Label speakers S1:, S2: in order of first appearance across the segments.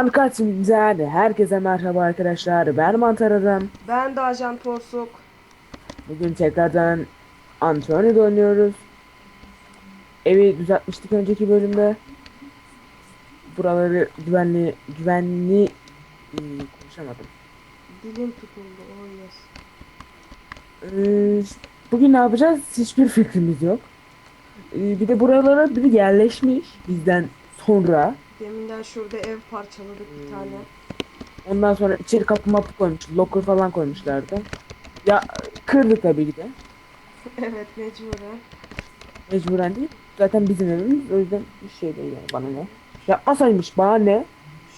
S1: Ankat'ımıza herkese merhaba arkadaşlar. Ben Mantar Adam.
S2: Ben de Ajan Porsuk.
S1: Bugün tekrardan Antonio'da oynuyoruz. Evi düzeltmiştik önceki bölümde. Buraları güvenli güvenli Ee, konuşamadım.
S2: Dilim tutuldu. Oh yes.
S1: Ee, bugün ne yapacağız? Hiçbir fikrimiz yok. Ee, bir de buralara biri yerleşmiş bizden sonra.
S2: Deminden şurada ev parçaladık bir tane.
S1: Ondan sonra içeri kapı mapı koymuş. Locker falan koymuşlardı. Ya kırdı tabii ki de.
S2: evet mecburen.
S1: Mecburen değil. Zaten bizim evimiz o yüzden bir şey değil yani bana ne. Yapmasaymış bana ne?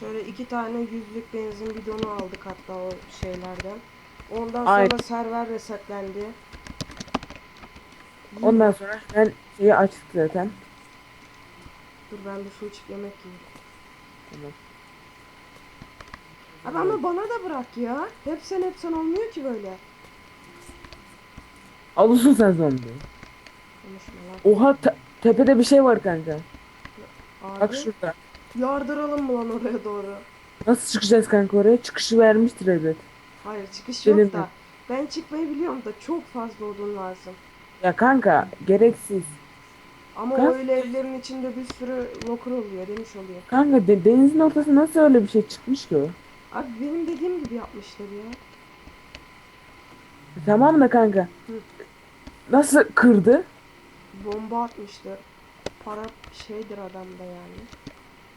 S2: Şöyle iki tane yüzlük benzin bidonu aldık hatta o şeylerden. Ondan sonra
S1: Aynen.
S2: server resetlendi.
S1: Ondan sonra ben şeyi açtık zaten.
S2: Dur ben bir su içip yemek yiyeyim.
S1: Tamam.
S2: Abi ama bana da bırak ya. Hep sen hep sen olmuyor ki böyle.
S1: Alırsın sen zombi.
S2: Konuşma lan.
S1: Oha te- tepede bir şey var kanka.
S2: Abi
S1: Bak şurada.
S2: yardıralım mı lan oraya doğru?
S1: Nasıl çıkacağız kanka oraya? Çıkışı vermiştir elbet.
S2: Hayır çıkış
S1: Benim
S2: yok
S1: de.
S2: da. Ben çıkmayı biliyorum da çok fazla odun lazım.
S1: Ya kanka gereksiz.
S2: Ama
S1: Kanka-
S2: o öyle evlerin içinde bir sürü locker oluyor demiş oluyor.
S1: Kanka de- denizin ortası nasıl öyle bir şey çıkmış ki o?
S2: Abi benim dediğim gibi yapmışlar ya.
S1: Tamam da kanka.
S2: Hı.
S1: Nasıl kırdı?
S2: Bomba atmışlar. Para şeydir adamda yani.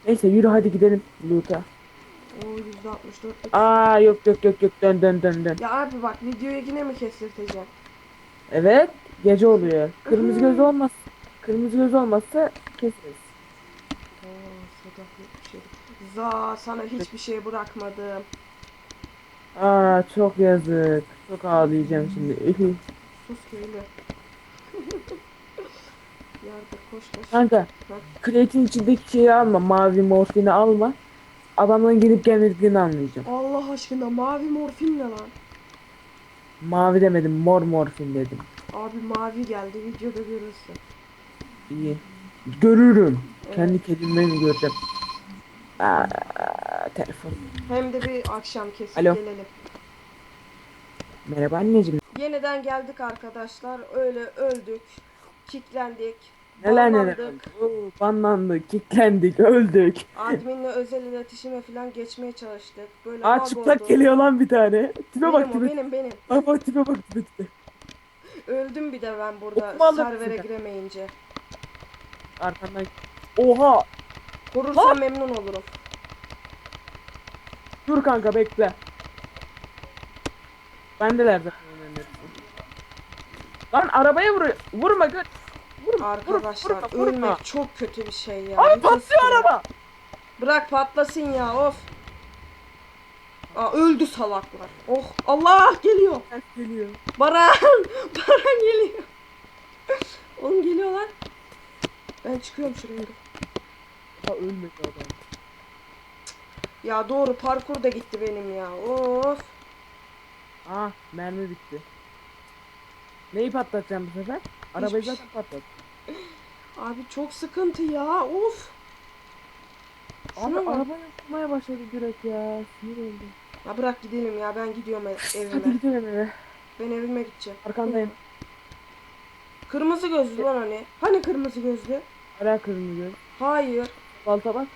S1: Neyse yürü hadi gidelim loot'a.
S2: O yüzde 64.
S1: Aa yok yok yok yok dön dön dön dön.
S2: Ya abi bak videoyu yine mi kestirteceğim?
S1: Evet gece oluyor. Kırmızı göz olmaz. Kırmızı göz olmazsa keseriz.
S2: Oo Sedat 77. Za sana hiçbir şey bırakmadım.
S1: Aa çok yazık. Çok ağlayacağım şimdi.
S2: Sus köylü. Yardır koş koş.
S1: kanka kreatin içindeki şeyi alma. Mavi morfini alma. Adamların gelip gelmediklerini anlayacağım.
S2: Allah aşkına mavi morfin ne lan?
S1: Mavi demedim mor morfin dedim.
S2: Abi mavi geldi videoda görürsün.
S1: İyi. Görürüm.
S2: Evet.
S1: Kendi kelimemi göreceğim. Aa, telefon.
S2: Hem de bir akşam kesip
S1: Alo.
S2: gelelim.
S1: Merhaba anneciğim.
S2: Yeniden geldik arkadaşlar. Öyle öldük. Kicklendik.
S1: Neler neler.
S2: banlandık.
S1: Oo, Banlandık, kilitlendik, öldük.
S2: Adminle özel iletişime falan geçmeye çalıştık. Böyle
S1: Aa çıplak
S2: oldu.
S1: geliyor lan bir tane. Tipe
S2: Benim
S1: bak tipe.
S2: benim benim.
S1: Bak bak tipe bak tipe tipe.
S2: Öldüm bir de ben burada
S1: Okuma
S2: servere giremeyince.
S1: Arkandan. Oha.
S2: Korursan
S1: Lan!
S2: memnun olurum.
S1: Dur kanka bekle. Bendeler zaten. Lan arabaya vur vurma gör. Vurma,
S2: Arkadaşlar
S1: vurma, vurma,
S2: ölmek çok kötü bir şey ya.
S1: Abi patlıyor araba.
S2: Bırak patlasın ya of. Aa, öldü salaklar. Oh Allah geliyor.
S1: Geliyor.
S2: Baran. Baran geliyor. Oğlum geliyor lan. Ben çıkıyorum şuraya.
S1: Ha ölmedi adam.
S2: Ya doğru parkur da gitti benim ya. Of.
S1: Ah mermi bitti. Neyi patlatacağım bu sefer? Arabayı
S2: Hiçbir
S1: zaten patlat.
S2: Abi çok sıkıntı ya. Of.
S1: Abi
S2: Şuna bak.
S1: araba yapmaya başladı direkt ya. Sinir oldum.
S2: Ya bırak gidelim ya ben gidiyorum
S1: Hadi
S2: evime.
S1: gidelim eve.
S2: Ben evime gideceğim.
S1: Arkandayım.
S2: Kırmızı gözlü lan hani. Hani kırmızı gözlü?
S1: Hala kırmızı göz.
S2: Hayır.
S1: Balta bak.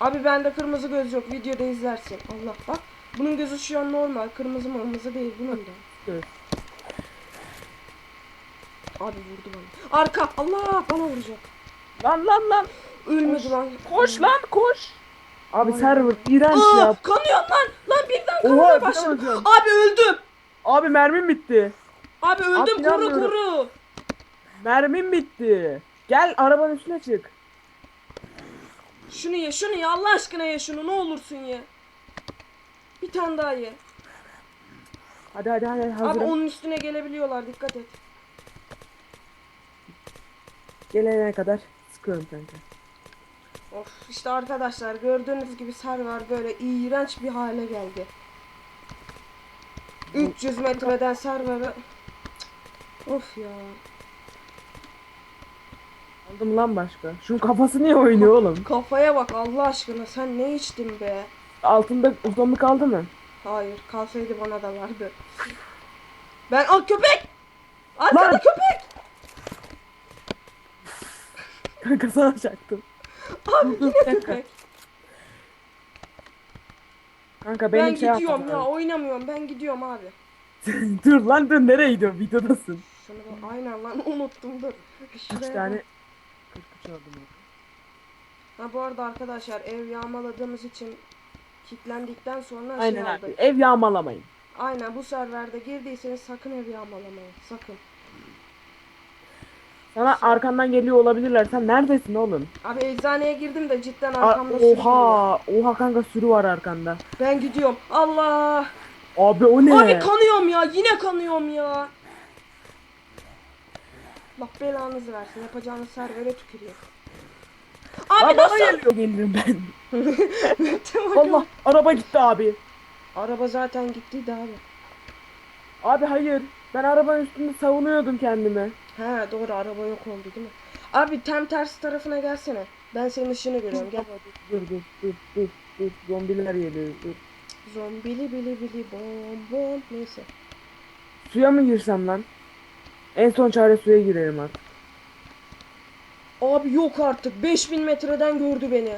S2: Abi bende kırmızı göz yok. Videoda izlersin. Allah bak. Bunun gözü şu an normal. Kırmızı mırmızı değil bunun da.
S1: Göz.
S2: Abi vurdu bana. Arka. Allah bana vuracak.
S1: Lan lan lan.
S2: Ölmedi lan.
S1: Koş lan koş. Abi
S2: Vay
S1: server iğrenç ya.
S2: Aa, kanıyor lan. Lan birden
S1: bir
S2: başladı.
S1: başladım.
S2: Abi öldüm.
S1: Abi mermim bitti.
S2: Abi öldüm
S1: Abi
S2: kuru kuru.
S1: Mermim bitti. Gel arabanın üstüne çık.
S2: Şunu ye şunu ye Allah aşkına ye şunu ne olursun ye. Bir tane daha ye.
S1: Hadi hadi hadi
S2: Abi
S1: hazırım.
S2: onun üstüne gelebiliyorlar dikkat et.
S1: Gelene kadar sıkıyorum kanka.
S2: Of işte arkadaşlar gördüğünüz gibi server böyle iğrenç bir hale geldi. 300 metreden serverı Of ya.
S1: Aldım lan başka. Şunun kafası niye oynuyor oğlum?
S2: Kafaya bak Allah aşkına sen ne içtin be?
S1: Altında zombi kaldı mı?
S2: Hayır kalsaydı bana da vardı. Ben al köpek. Arkada
S1: Lan!
S2: köpek.
S1: Kanka sana çaktım.
S2: Abi yine köpek.
S1: Kanka benim
S2: Ben
S1: şey
S2: gidiyorum ya oynamıyorum ben gidiyorum abi.
S1: dur lan dur nereye gidiyorsun? Videodasın.
S2: Şunu da aynen lan unuttum dur. Şuraya
S1: tane
S2: bak.
S1: 43 aldım.
S2: Ha bu arada arkadaşlar ev yağmaladığımız için kilitlendikten sonra
S1: Aynen
S2: şey
S1: abi.
S2: aldık.
S1: Ev yağmalamayın.
S2: Aynen bu serverde girdiyseniz sakın ev yağmalamayın. Sakın.
S1: Sana arkandan geliyor olabilirler. Sen neredesin oğlum?
S2: Abi eczaneye girdim de cidden
S1: Aa,
S2: arkamda sürü geliyor.
S1: oha. Oha kanka sürü var arkanda.
S2: Ben gidiyorum. Allah.
S1: Abi o ne?
S2: Abi kanıyorum ya. Yine kanıyorum ya. Allah belanızı versin. Yapacağınız servere tükürüyor. Abi
S1: bana
S2: nasıl?
S1: geliyor gelirim ben. Allah araba gitti abi.
S2: Araba zaten gittiydi abi.
S1: Abi hayır. Ben arabanın üstünde savunuyordum kendimi.
S2: He doğru araba yok oldu değil mi? Abi tam tersi tarafına gelsene. Ben senin ışığını görüyorum. Gel.
S1: Dur dur dur dur dur. Zombiler geliyor. Dur.
S2: Zombili bili bili bom bom. Neyse.
S1: Suya mı girsem lan? En son çare suya girerim artık.
S2: Abi yok artık. 5000 metreden gördü beni.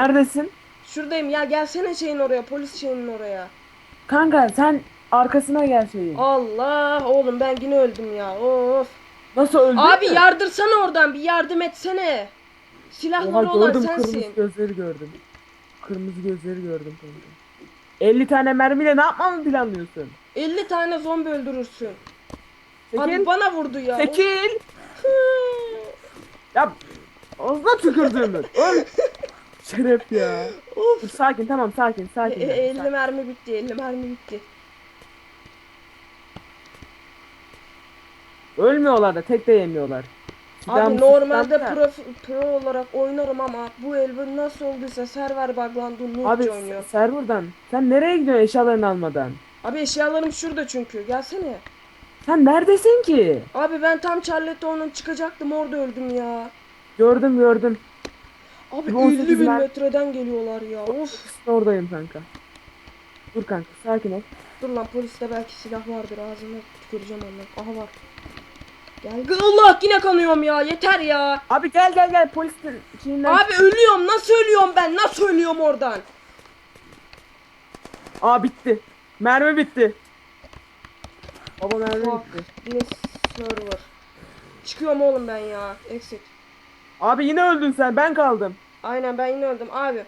S1: Neredesin?
S2: Şuradayım ya gelsene şeyin oraya. Polis şeyinin oraya.
S1: Kanka sen arkasına gel şeyin.
S2: Allah oğlum ben yine öldüm ya. Of.
S1: Nasıl öldün
S2: Abi
S1: mü?
S2: yardırsana oradan bir yardım etsene. Silahları
S1: Oha
S2: olan
S1: gördüm kırmızı
S2: sensin.
S1: gözleri gördüm. Kırmızı gözleri gördüm kanka. 50 tane mermiyle ne yapmamı planlıyorsun?
S2: 50 tane zombi öldürürsün.
S1: Çekil.
S2: Abi bana vurdu ya.
S1: Çekil. Ya ağzına tükürdüğümün. Öl. Şeref ya.
S2: Of.
S1: Dur, sakin tamam sakin sakin.
S2: E, e, 50
S1: sakin.
S2: mermi bitti. 50 mermi bitti.
S1: Ölmüyorlar da tek de yemiyorlar. Silahımı
S2: Abi normalde
S1: sıktılar.
S2: pro, pro olarak oynarım ama bu el böyle nasıl olduysa server buglandı
S1: Abi
S2: noobça oynuyor.
S1: serverdan. Sen nereye gidiyorsun eşyalarını almadan?
S2: Abi eşyalarım şurada çünkü. Gelsene.
S1: Sen neredesin ki?
S2: Abi ben tam Charlotte'nin çıkacaktım orada öldüm ya.
S1: Gördüm gördüm.
S2: Abi
S1: Bu 18
S2: 50 bin metreden geliyorlar ya. Of.
S1: İşte oradayım kanka. Dur kanka sakin ol.
S2: Dur lan poliste belki silah vardır ağzına tüküreceğim ondan. Aha var. Gel. Allah yine kanıyorum ya. Yeter ya.
S1: Abi gel gel gel polisin şeyinden.
S2: Abi ölüyorum. Nasıl ölüyorum ben? Nasıl ölüyorum oradan?
S1: Aa bitti. Mermi bitti. Baba
S2: Fuck.
S1: bitti.
S2: Yine server. Çıkıyorum oğlum ben ya. Exit.
S1: Abi yine öldün sen ben kaldım.
S2: Aynen ben yine öldüm abi.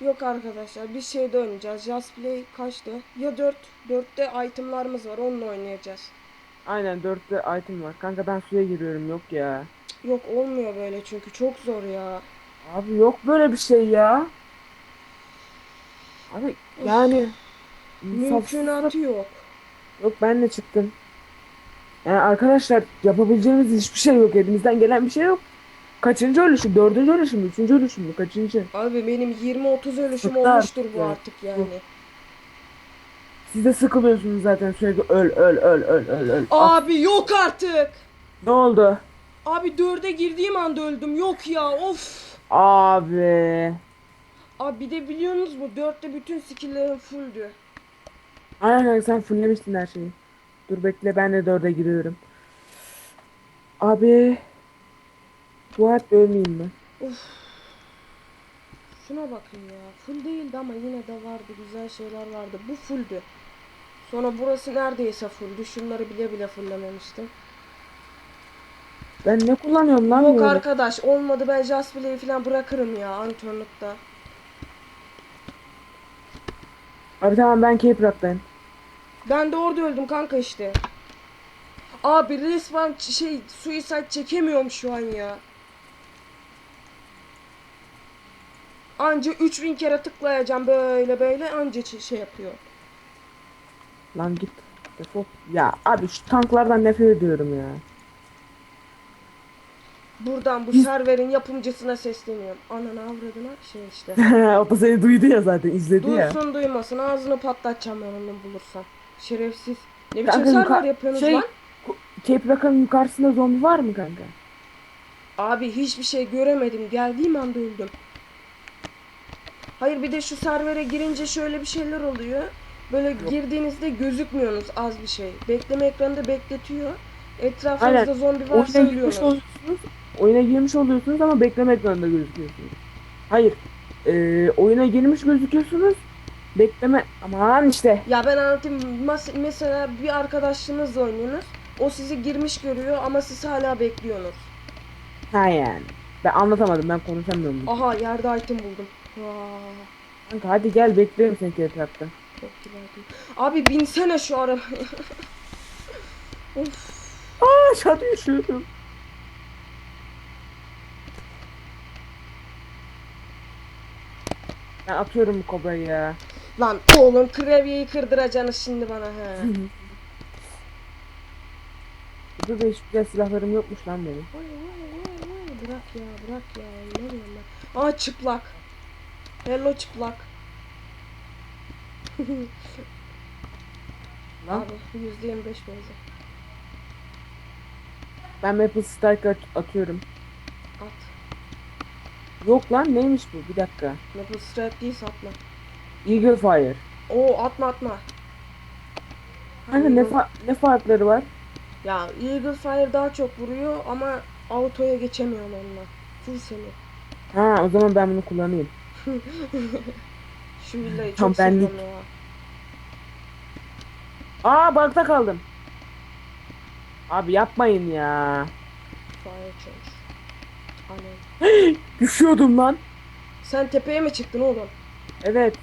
S2: Yok arkadaşlar biz şeyde oynayacağız. Just Play kaçtı? Ya 4. 4'te itemlarımız var onunla oynayacağız.
S1: Aynen dörtte item var. Kanka ben suya giriyorum yok ya.
S2: Yok olmuyor böyle çünkü çok zor ya.
S1: Abi yok böyle bir şey ya. Abi yani
S2: Mümkünatı yok.
S1: Yok ben de çıktım. Yani arkadaşlar yapabileceğimiz hiçbir şey yok. Elimizden gelen bir şey yok. Kaçıncı ölüşüm? Dördüncü ölüşüm mü? Üçüncü ölüşüm mü? Kaçıncı?
S2: Abi benim 20-30 ölüşüm
S1: Sıktı
S2: olmuştur bu
S1: ya.
S2: artık yani.
S1: Siz de sıkılıyorsunuz zaten sürekli öl öl öl öl öl öl. Ah,
S2: Abi yok artık.
S1: ne oldu?
S2: Abi 4'e girdiğim anda öldüm. Yok ya of.
S1: Abi.
S2: Abi bir de biliyorsunuz mu 4'te bütün skill'lerim fulldü.
S1: Aynen kanka sen fulllemiştin her şeyi. Dur bekle ben de dörde giriyorum. Abi. Bu et ölmeyeyim mi?
S2: Şuna bakın ya. Full değildi ama yine de vardı. Güzel şeyler vardı. Bu fulldü. Sonra burası neredeyse fulldü. Şunları bile bile fulllememiştim.
S1: Ben ne kullanıyorum lan
S2: Yok
S1: böyle?
S2: arkadaş olmadı ben Just Play'i falan bırakırım ya antrenörlükte.
S1: Abi tamam ben Cape Rock'tayım.
S2: Ben de orada öldüm kanka işte. Abi resmen şey suicide çekemiyorum şu an ya. Anca 3000 kere tıklayacağım böyle böyle anca şey yapıyor.
S1: Lan git. Defol. Ya abi şu tanklardan nefret ediyorum ya.
S2: Buradan bu serverin yapımcısına sesleniyorum. Ananı avradına şey işte.
S1: o da seni duydu ya zaten izledi ya.
S2: Duysun duymasın ağzını patlatacağım ben onu bulursam. Şerefsiz. Ne biçim
S1: Kanka,
S2: server
S1: yuka-
S2: yapıyorsunuz
S1: şey-
S2: lan?
S1: Rock'ın yukarısında zombi var mı kanka?
S2: Abi hiçbir şey göremedim. Geldiğim anda öldüm. Hayır bir de şu servere girince şöyle bir şeyler oluyor. Böyle girdiğinizde gözükmüyorsunuz az bir şey. Bekleme ekranında bekletiyor. Etrafınızda
S1: Aynen.
S2: zombi varsa
S1: Oyuna girmiş
S2: ölüyorsunuz.
S1: oluyorsunuz. Oyuna girmiş oluyorsunuz ama bekleme ekranında gözüküyorsunuz. Hayır. Ee, oyuna girmiş gözüküyorsunuz. Bekleme aman işte.
S2: Ya ben anlatayım. Mas- mesela bir arkadaşınızla oynuyorsunuz. O sizi girmiş görüyor ama siz hala bekliyorsunuz.
S1: Ha yani. Ben anlatamadım ben konuşamıyorum.
S2: Aha yerde item buldum. Vaa,
S1: Kanka hadi gel bekliyorum seni etrafta.
S2: çok güzel item. Abi binsene şu arabaya. of.
S1: Aa aşağı düşüyorum. Ben atıyorum bu kobrayı ya.
S2: Lan oğlum klavyeyi kırdıracaksınız şimdi bana he.
S1: Burada da hiç güzel silahlarım yokmuş lan benim.
S2: Vay vay vay vay bırak ya bırak ya ne bileyim ben. Aa çıplak. Hello çıplak.
S1: Lan
S2: Abi yüzde yirmi beş benzi.
S1: ben Maple Strike at- atıyorum.
S2: At.
S1: Yok lan neymiş bu? Bir dakika.
S2: Maple strap değil satma.
S1: Eagle Fire.
S2: Oo atma atma.
S1: Kanka ne, fa- ne farkları var?
S2: Ya Eagle Fire daha çok vuruyor ama autoya geçemiyorsun onunla. Full seni.
S1: Ha o zaman ben bunu kullanayım.
S2: Şu villayı
S1: Tam
S2: çok
S1: benlik.
S2: seviyorum ya.
S1: Aa bakta kaldım. Abi yapmayın ya.
S2: Fire change. Anam.
S1: Düşüyordum lan.
S2: Sen tepeye mi çıktın oğlum?
S1: Evet.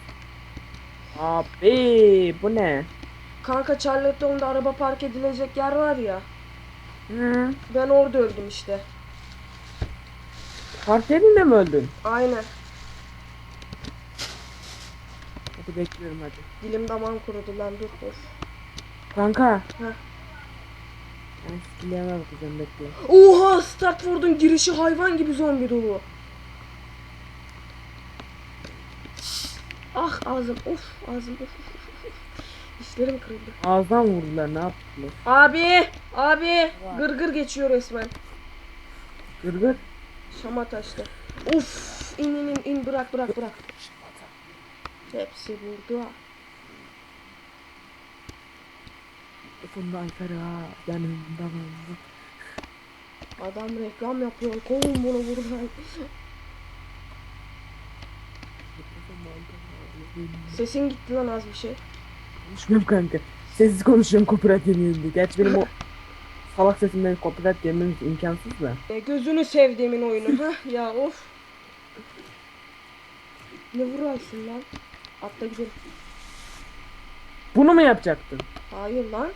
S1: Abi bu ne?
S2: Kanka Charlotte'da araba park edilecek yer var ya.
S1: Hı.
S2: Ben orada öldüm işte.
S1: Park yerinde mi öldün?
S2: Aynen.
S1: Hadi bekliyorum hadi.
S2: Dilim damağım kurudu lan dur dur.
S1: Kanka.
S2: Heh.
S1: Ben skill'lerime bakacağım bekle.
S2: Oha start vurdun girişi hayvan gibi zombi dolu. Ah ağzım of ağzım of. of, of. Dişlerim kırıldı.
S1: Ağızdan vurdular ne yaptılar?
S2: Abi abi gırgır geçiyor resmen.
S1: Gırgır.
S2: Şama taştı. Of in in in in bırak bırak bırak. Hepsi vurdu ha.
S1: Funda Ankara. Yanımda var.
S2: Adam reklam yapıyor. Kovun bunu buradan. Sesin gitti lan az bir şey.
S1: Konuşmuyorum kanka. Sessiz konuşuyorum copyright yemeğinde. Gerçi benim o salak sesimden copyright yememiz imkansız da.
S2: E, gözünü sevdiğimin oyunu ha ya of. Ne vurarsın lan? Atla gidelim.
S1: Bunu mu yapacaktın?
S2: Hayır lan.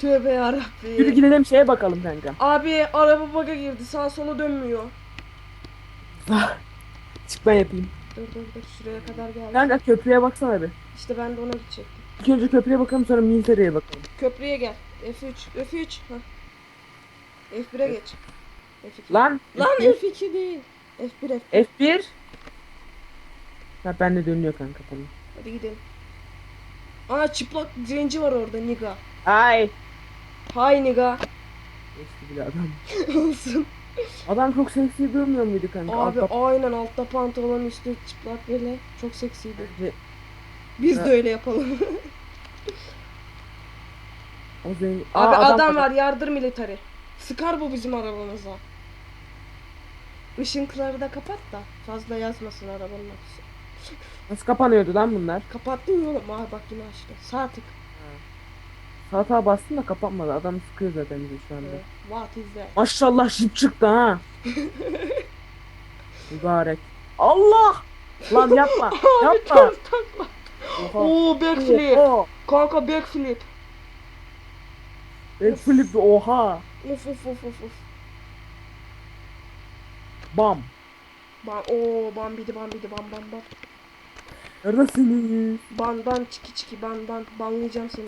S2: Tövbe yarabbi.
S1: Yürü gidelim şeye bakalım kanka.
S2: Abi araba baga girdi sağ sola dönmüyor.
S1: Çık ben yapayım.
S2: Dur dur dur şuraya kadar geldi.
S1: Kanka köprüye baksana bir.
S2: İşte ben de ona gidecektim.
S1: İlk önce köprüye bakalım sonra military'e bakalım.
S2: Köprüye gel. F3 F3 ha. F1'e geç. F2.
S1: Lan!
S2: Lan
S1: F1.
S2: F2 değil. F1 F1.
S1: F1. Ha ben de dönüyor kanka tamam.
S2: Hadi gidelim. Aa çıplak zenci var orada niga.
S1: Ay.
S2: Hay niga.
S1: Eski bile adam.
S2: Olsun.
S1: Adam çok seksi durmuyor muydu kanka?
S2: Abi
S1: Altta-
S2: aynen altta pantolon üstü çıplak böyle çok seksiydi.
S1: Bence
S2: Biz
S1: Ha.
S2: de öyle yapalım.
S1: o zengin.
S2: Abi
S1: Aa,
S2: adam, var yardır military. Sıkar bu bizim arabamıza. Işıkları da kapat da fazla yazmasın arabanın aksi.
S1: Nasıl kapanıyordu lan bunlar?
S2: Kapattın ya oğlum. Aa bak yine açtı. Sağ tık.
S1: Hata bastım da kapanmadı. Adam sıkıyor zaten bizi şu anda.
S2: Evet. What is that?
S1: Maşallah şip çıktı ha. Mübarek. Allah! Lan yapma. yapma. Oha.
S2: Oo backflip.
S1: Oha.
S2: Kanka backflip.
S1: Backflip oha.
S2: Uf uf uf uf uf.
S1: Bam.
S2: Ban oo bambidi bambidi bam bam bam.
S1: Neredesiniz?
S2: Ban ban çiki çiki ban ban banlayacağım seni.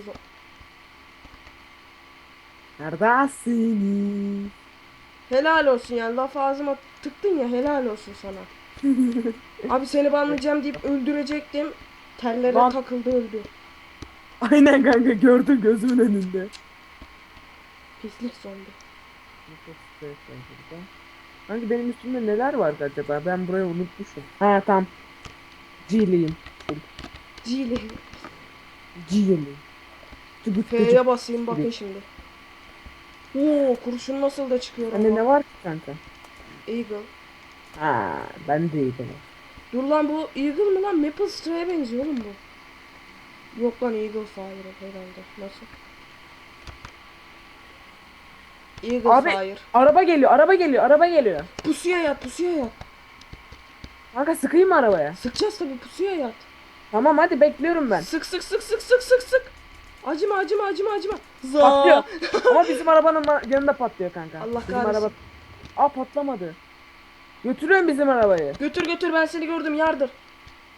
S1: Neredesiniz?
S2: Helal olsun yani laf ağzıma tıktın ya helal olsun sana. Abi seni banlayacağım deyip öldürecektim. Tellere
S1: Lan.
S2: takıldı öldü.
S1: Aynen kanka gördüm gözümün önünde.
S2: Pislik zombi.
S1: Kanka benim üstümde neler vardı acaba? Ben burayı unutmuşum. Ha tamam. G'liyim.
S2: Cili.
S1: Tıbık
S2: F'ye basayım bakın şimdi. Oo kurşun nasıl da çıkıyor
S1: Anne
S2: ama.
S1: ne var ki kanka?
S2: Eagle.
S1: Ha, ben de demek.
S2: Dur lan bu Eagle mı lan? Maple Straw'ya benziyor oğlum bu. Yok lan Eagle Fire herhalde. Nasıl? Eagle
S1: Abi-
S2: Fire.
S1: Araba geliyor, araba geliyor, araba geliyor.
S2: Pusuya yat, pusuya yat.
S1: Kanka sıkayım mı arabaya?
S2: Sıkacağız tabii pusuya yat.
S1: Tamam hadi bekliyorum ben.
S2: Sık sık sık sık sık sık sık. Acıma acıma acıma acıma. Za.
S1: Patlıyor. Ama bizim arabanın yanında patlıyor kanka.
S2: Allah
S1: bizim
S2: kahretsin.
S1: araba... Aa patlamadı. Götürüyorum bizim arabayı.
S2: Götür götür ben seni gördüm yardır.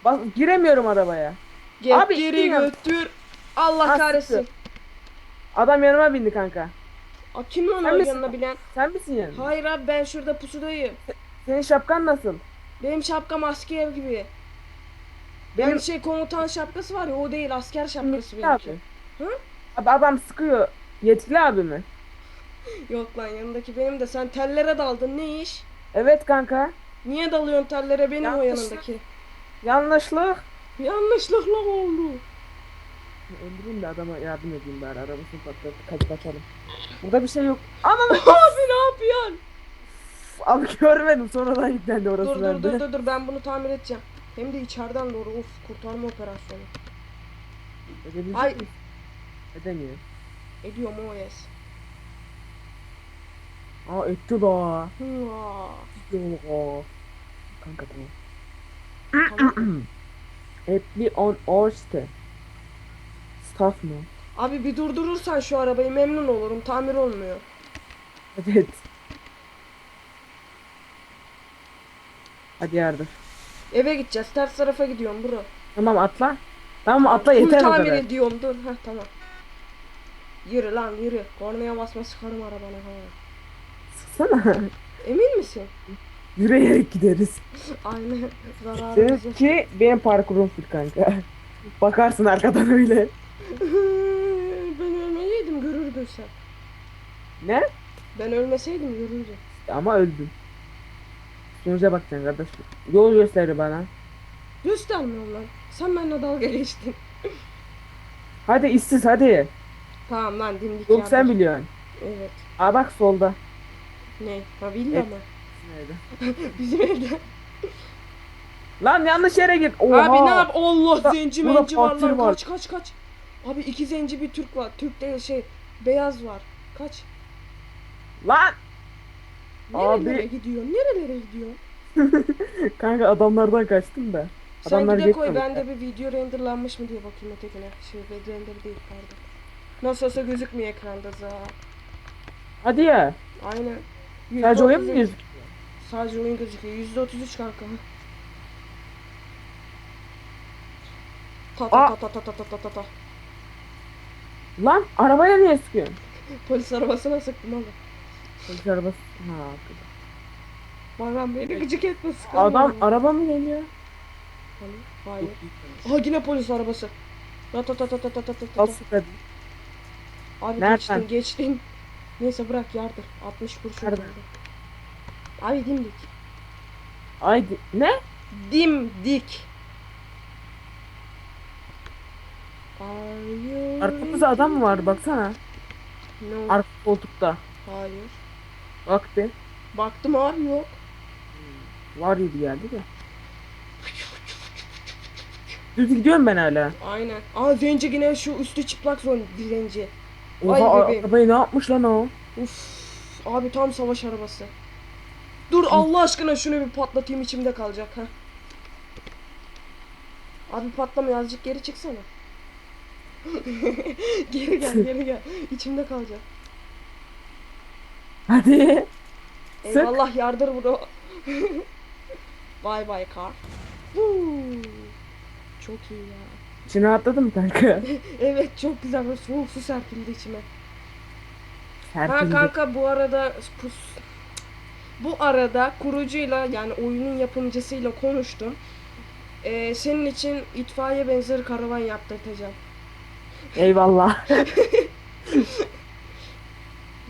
S1: Bak giremiyorum arabaya.
S2: Gel
S1: Abi,
S2: geri götür. Allah
S1: Ha,
S2: kahretsin.
S1: sıktı. Adam yanıma bindi kanka.
S2: Aa, kim lan
S1: Sen
S2: yanına bilen?
S1: Sen misin yani?
S2: Hayır abi ben şurada pusudayım.
S1: Senin şapkan nasıl?
S2: Benim şapkam asker gibi.
S1: Benim
S2: Yani şey komutan şapkası var ya o değil asker şapkası benimki.
S1: abi.
S2: Hı?
S1: Abi adam sıkıyor. Yetkili abi mi?
S2: Yok lan yanındaki benim de sen tellere daldın ne iş?
S1: Evet kanka.
S2: Niye dalıyorsun tellere benim o yanındaki?
S1: Yanlışlık.
S2: Yanlışlıkla oldu.
S1: Öldüreyim de adama yardım edeyim bari. Arabasını patlatıp kaç kaçalım. Burada bir şey yok. Aman
S2: Abi ne yapıyorsun?
S1: abi görmedim sonradan yüklendi orası
S2: Dur dur
S1: bende.
S2: dur dur dur ben bunu tamir edeceğim. Hem de içeriden doğru of kurtarma operasyonu.
S1: Edebilecek
S2: Ay.
S1: misin? Edemiyor.
S2: Ediyorum o yes.
S1: Aa etti la.
S2: Hıa.
S1: Yo. Kanka tamam. Apply on Orste. Staff mı?
S2: Abi bir durdurursan şu arabayı memnun olurum. Tamir olmuyor.
S1: Evet. Hadi yardır.
S2: Eve gideceğiz. Ters tarafa gidiyorum bro.
S1: Tamam atla. Tamam atla
S2: Full
S1: yeter o
S2: tamir
S1: kadar.
S2: ediyorum dur. Heh tamam. Yürü lan yürü. Kornaya basma sıkarım arabana ha.
S1: Sıksana.
S2: Emin misin?
S1: Yürüyerek gideriz.
S2: Aynen. Zararımız.
S1: Seninki benim parkurum full kanka. Bakarsın arkadan öyle.
S2: ben ölmeyeydim görürdün sen.
S1: Ne?
S2: Ben ölmeseydim görürdün.
S1: Ama öldüm. Sonuca bakacaksın kardeş. Yol göster bana.
S2: Göstermiyorum lan. Sen benimle dalga geçtin.
S1: Hadi işsiz hadi.
S2: Tamam lan dimdik yardır.
S1: sen biliyorsun.
S2: Evet.
S1: Aa bak solda.
S2: Ne? Ha villa
S1: Evet. Nerede?
S2: Bizim evde.
S1: Lan yanlış yere gir. Oha.
S2: Abi ne yap? Allah
S1: Burada-
S2: zenci
S1: burada
S2: menci var lan.
S1: var.
S2: Kaç kaç kaç. Abi iki zenci bir Türk var. Türk değil şey. Beyaz var. Kaç.
S1: Lan.
S2: Nerelere
S1: Abi.
S2: gidiyor? Nerelere gidiyor?
S1: Kanka adamlardan kaçtım da.
S2: Sen
S1: Adamlar
S2: gide koy
S1: geçmemiş.
S2: ben de bir video renderlanmış mı diye bakayım ötekine. Şey render değil pardon. Nasıl olsa gözükmüyor ekranda za.
S1: Hadi ya.
S2: Aynen.
S1: Sadece oyun mu
S2: %33
S1: gözüküyor?
S2: Sadece oyun gözüküyor. %33 kanka. Ta ta ta ta ta ta ta ta ta ta.
S1: Lan arabaya niye sıkıyorsun?
S2: Polis arabasına sıktım abi.
S1: Polis arabası. Ha.
S2: Baran beni gıcık etme sıkamıyorum.
S1: Adam araba mı geliyor?
S2: Hani, Hayır. Aha yine polis arabası. Ta ta ta ta ta ta ta ta
S1: Al
S2: ta. Abi
S1: Nereden?
S2: geçtin geçtin. Neyse bırak yardır. 60 kurşun
S1: Nereden?
S2: kaldı. Abi dimdik.
S1: Ay di- ne?
S2: Dimdik. You
S1: Arkamızda adam mı var baksana.
S2: No.
S1: Arka koltukta.
S2: Hayır.
S1: Bak be.
S2: Baktım abi yok.
S1: Var gibi geldi de. Düz gidiyorum ben hala.
S2: Aynen. Aa zenci yine şu üstü çıplak zon zenci.
S1: Oha
S2: Ay bebeğim.
S1: arabayı ne yapmış lan o?
S2: Uf. Abi tam savaş arabası. Dur Allah aşkına şunu bir patlatayım içimde kalacak ha. Abi patlamıyor azıcık geri çıksana. geri gel geri gel. İçimde kalacak.
S1: Hadi. Sık.
S2: Eyvallah yardır bro. Bye bye kar. Huu. Çok iyi ya.
S1: İçine atladın mı kanka?
S2: Evet çok güzel böyle soğuk su serpildi içime. Ha
S1: Serpildi.
S2: kanka bu arada pus. Bu arada kurucuyla yani oyunun yapımcısıyla konuştum. Ee, senin için itfaiye benzeri karavan yaptırtacağım.
S1: Eyvallah.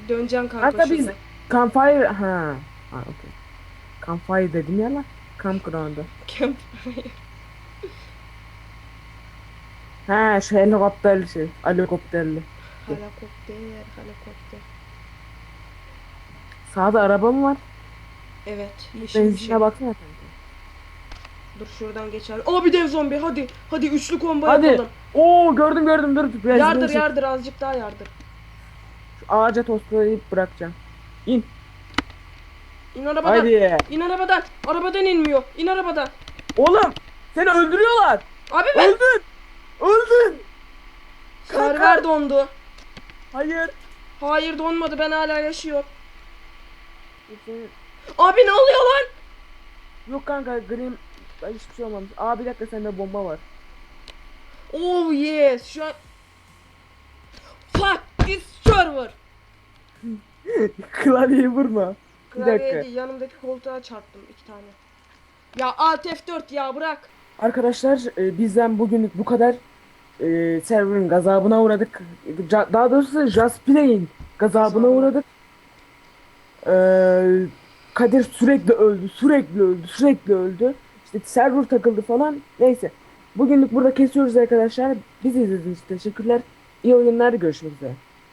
S2: Döneceğim kanka,
S1: Kanka biz
S2: şurada.
S1: campfire ha. Ha okey. Campfire dedim ya lan. Campground'u.
S2: Campfire.
S1: Ha şu helikopterli şey. Helikopterli.
S2: Helikopter, helikopter.
S1: Sağda araba mı var?
S2: Evet, yeşil bir şey.
S1: Benzinine baksana kanka.
S2: Dur şuradan geçer. Abi dev zombi hadi. Hadi üçlü combo
S1: Hadi.
S2: yapalım.
S1: Oo gördüm gördüm dur. Biraz
S2: Yardır
S1: değişik.
S2: yardır azıcık daha yardır.
S1: Şu ağaca tostlayıp bırakacağım. İn.
S2: İn arabadan.
S1: Haydi.
S2: İn arabadan. Arabadan inmiyor. İn arabadan.
S1: Oğlum seni öldürüyorlar.
S2: Abi ben
S1: Öldün. Öldün.
S2: server dondu.
S1: Hayır.
S2: Hayır donmadı ben hala yaşıyorum.
S1: Senin-
S2: Abi ne oluyor lan?
S1: Yok kanka Grim Ay, hiçbir şey olmamış. Aa bir dakika sende bomba var.
S2: Oh yes. Şu an Fuck this server.
S1: Klavyeyi vurma. Bir dakika.
S2: değil, yanımdaki koltuğa çarptım iki tane. Ya Alt F4 ya bırak.
S1: Arkadaşlar e, bizden bugünlük bu kadar. E, server'ın gazabına uğradık. Ca- Daha doğrusu Just Play'in
S2: gazabına
S1: uğradık. E, Kadir sürekli öldü, sürekli öldü, sürekli öldü. İşte server takıldı falan. Neyse. Bugünlük burada kesiyoruz arkadaşlar. Bizi izlediğiniz için teşekkürler. İyi oyunlar. Görüşmek üzere.